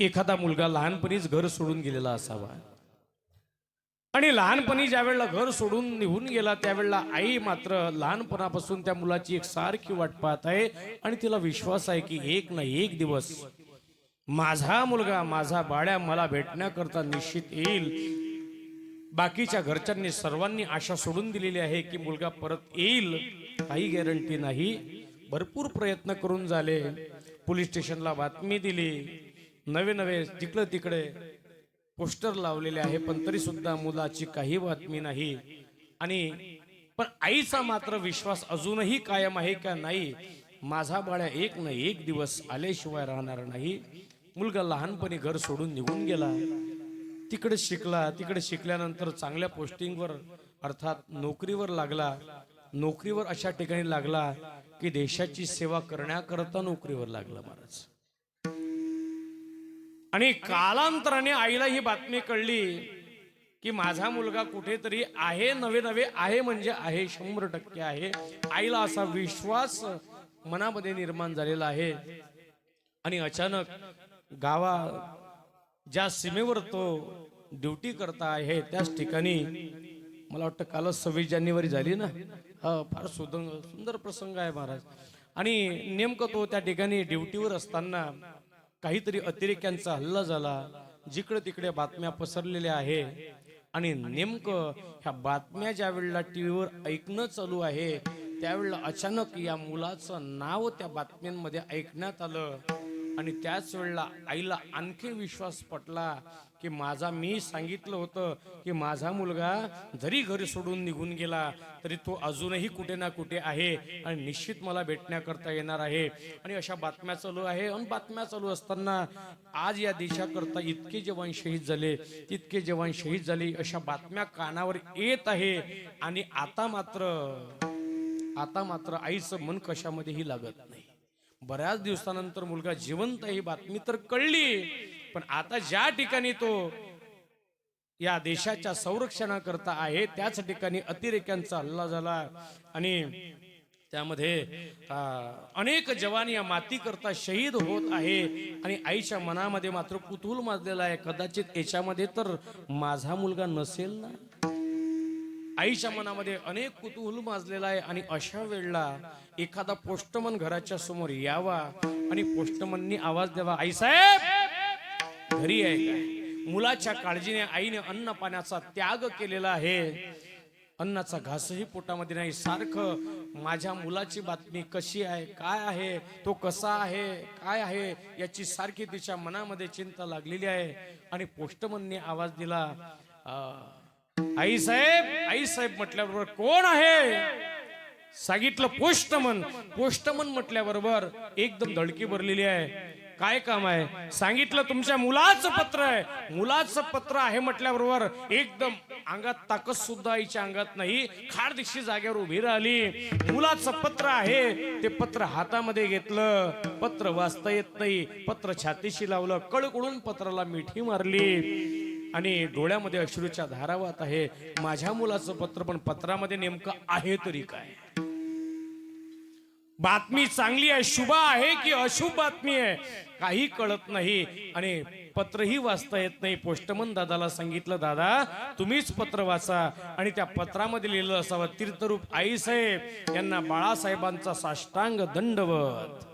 एखादा मुलगा लहानपणीच घर सोडून गेलेला असावा. आणि लहानपणी ज्या वेळेला घर सोडून निघून गेला त्यावेळेला आई मात्र लहानपणापासून त्या मुलाची एक सारखी वाट पाहत आहे आणि तिला विश्वास आहे की एक ना एक दिवस माझा मुलगा माझा बाळ्या मला भेटण्याकरता निश्चित येईल. बाकीच्या घरच्यांनी सर्वांनी आशा सोडून दिलेली आहे की मुलगा परत येईल. काही गॅरंटी नाही. भरपूर प्रयत्न करून झाले. पोलीस स्टेशनला बातमी दिली. नवे नवे तिकडं तिकडे पोस्टर लावलेले आहे पण तरी सुद्धा मुलाची काही बातमी नाही. आणि पण आईचा मात्र विश्वास अजूनही कायम आहे का नाही माझा बाळ्या एक ना एक दिवस आल्याशिवाय राहणार नाही. मुलगा लहानपणी घर सोडून निघून गेला. तिकडे शिकला तिकडे शिकल्यानंतर चांगल्या पोस्टिंगवर अर्थात नोकरीवर लागला. नोकरीवर अशा ठिकाणी लागला की देशाची सेवा करण्याकरता नोकरीवर लागला महाराज. आणि कालांतराने आईला ही बातमी कळली की माझा मुलगा कुठेतरी आहे नवे नवे आहे म्हणजे आहे शंभर टक्के आहे. आईला असा विश्वास मनामध्ये निर्माण झालेला आहे. आणि अचानक गावा ज्या सीमेवर तो ड्युटी करता आहे त्याच ठिकाणी मला वाटतं कालच सव्वीस जानेवारी झाली ना? हा फार सुदंग सुंदर प्रसंग आहे महाराज. आणि नेमकं तो त्या ठिकाणी ड्युटीवर असताना काहीतरी अतिरेक्यांचा हल्ला झाला जिकडे तिकडे बातम्या पसरलेल्या आहे. आणि नेमकं ह्या बातम्या ज्या वेळेला टीव्हीवर ऐकणं चालू आहे त्यावेळेला अचानक या मुलाचं नाव त्या बातम्यांमध्ये ऐकण्यात आलं. आणि त्याच वेळेला आईला आणखी विश्वास पटला की माझा मी सांगितलं होतं की माझा मुलगा जरी घर सोडून निघून गेला तरी तो अजूनही कुठे ना कुठे आहे आणि निश्चित मला भेटण्याकरता येणार आहे. आणि अशा बातम्या चालू आहे. आणि बातम्या चालू असताना आज या देशाकरता इतके जवान शहीद झाले तितके जवान शहीद झाले अशा बातम्या कानावर येत आहे. आणि आता मात्र आता मात्र आईचं मन कशामध्येही लागत नाही. बऱ्याच दिवसानंतर मुलगा जिवंत ही बातमी तर कळली. पण आता ज्या ठिकाणी तो या देशाच्या संरक्षणाकरता आहे त्याच ठिकाणी अतिरेक्यांचा हल्ला झाला. आणि त्यामध्ये अनेक जवान या माती करता शहीद होत आहे. आणि आईच्या मनामध्ये मात्र कुतूहल माजलेला आहे. कदाचित याच्यामध्ये तर माझा मुलगा नसेल ना? आईच्या मनामध्ये अनेक कुतूहल माजलेला आहे आणि अशा वेळेला एखादा पोस्टमन घराच्या समोर यावा आणि पोस्टमननी आवाज द्यावा आई साहेब घरी आहे काय मुलाच्या काळजीने आईने अन्न पाण्याचा त्याग केलेला आहे. अन्नाचा घासही पोटामध्ये नाही. सारखं माझ्या मुलाची बातमी कशी आहे काय आहे तो कसा आहे काय आहे याची सारखी तिच्या मनामध्ये चिंता लागलेली आहे. आणि पोस्टमनने आवाज दिला आई साहेब आई साहेब म्हटल्याबरोबर कोण आहे? सांगितलं पोष्टमन. पोष्टमन म्हटल्याबरोबर एकदम धडकी भरलेली आहे. काय काम आहे? सांगितलं तुमच्या मुलाचं पत्र आहे. मुलाचं पत्र आहे म्हटल्याबरोबर एकदम अंगात ताकद सुद्धा आईच्या अंगात नाही. खाड दिशी जागेवर उभी राहिली. मुलाचं पत्र आहे. ते पत्र हातामध्ये घेतलं. पत्र वाचता येत नाही. पत्र छातीशी लावलं. कळकळून पत्राला मिठी मारली. आणि डोळ्यामध्ये अश्रूच्या धारावत आहे माझ्या मुलाचं पत्र पण पत्रामध्ये नेमकं आहे तरी काय? बातमी चांगली आहे शुभ आहे की अशुभ बातमी आहे? काही कळत नाही आणि पत्रही वाचता येत नाही. पोस्टमन दादाला सांगितलं दादा तुम्हीच पत्र वाचा आणि त्या पत्रामध्ये लिहिलं असावं. तीर्थरूप आई साहेब यांना बाळासाहेबांचा साष्टांग दंडवत.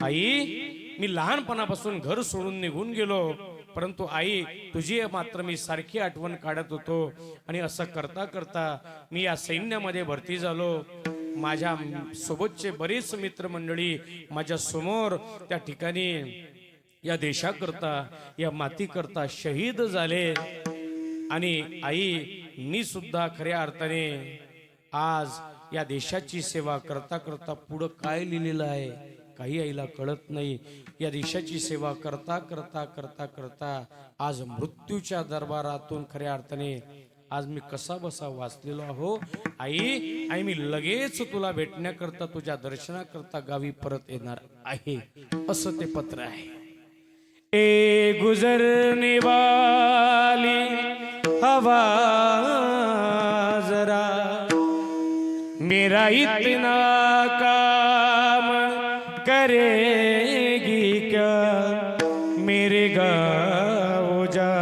आई मी लहानपणापासून घर सोडून निघून गेलो. परंतु आई तुझी मात्र मी सारखी आठवण काढत होतो. आणि असं करता करता मी या सैन्यामध्ये भरती झालो. माझ्या सोबतचे बरेच मित्रमंडळी माझ्यासमोर त्या ठिकाणी या देशाकरता या मातीकरता शहीद झाले. आणि आई मी सुद्धा खऱ्या अर्थाने आज या देशाची सेवा करता करता पुढं काय लिहिलेलं आहे? काही आईला कळत नाही. या देशाची सेवा करता करता करता करता आज मृत्यूच्या दरबारातून खऱ्या अर्थाने आज मी कसा बसा वाचलेलो आहो. आई आई मी लगेच तुला भेटण्याकरता तुझ्या दर्शनाकरता गावी परत येणार आहे. असं ते पत्र आहे. ए गुजरने वाली हवा जरा मेरा इतना का करेगी क्या? मेरे गाओ जा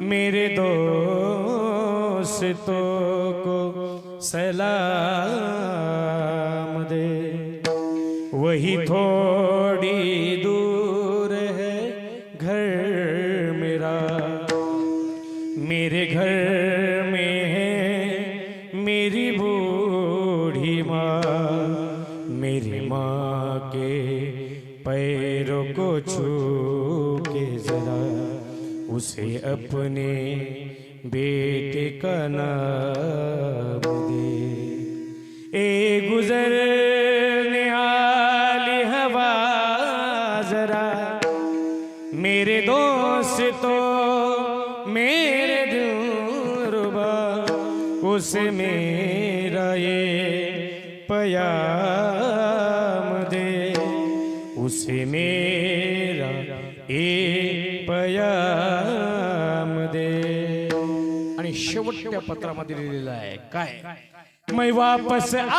मेरे दोस्तों को सलाम दे। वही थोड़ी दूर है घर मेरा। मेरे घर में है मेरी बूढ़ी माँ। मेरी माँ के पैरों को छू के जरा, उसे अपने बेटे का नाम दे। ए गुजरने वाली हवा जरा, मेरे दोस्त तो मेरे दिलरुबा उसे मेरा ये पयाम दे उसे मेरा ये पयाम दे। आणि शेवटच्या पत्रामध्ये लिहिलेलं आहे काय? मैं वापस आऊंगा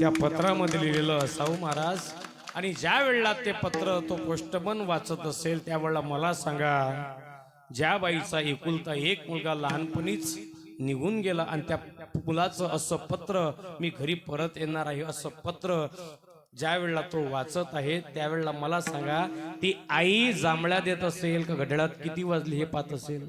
त्या पत्रामध्ये लिहिलेलं असावं महाराज. आणि ज्या वेळेला ते पत्र तो पोस्टमन वाचत असेल त्यावेळेला मला सांगा ज्या बाईचा एकुलता एक मुलगा लहानपणीच निघून गेला आणि त्या मुलाचं असं पत्र मी घरी परत येणार आहे असं पत्र ज्या वेळेला तो वाचत आहे त्यावेळेला मला सांगा ती आई जांभळ्या देत असेल का घड्याळात किती वाजली हे पाहत असेल?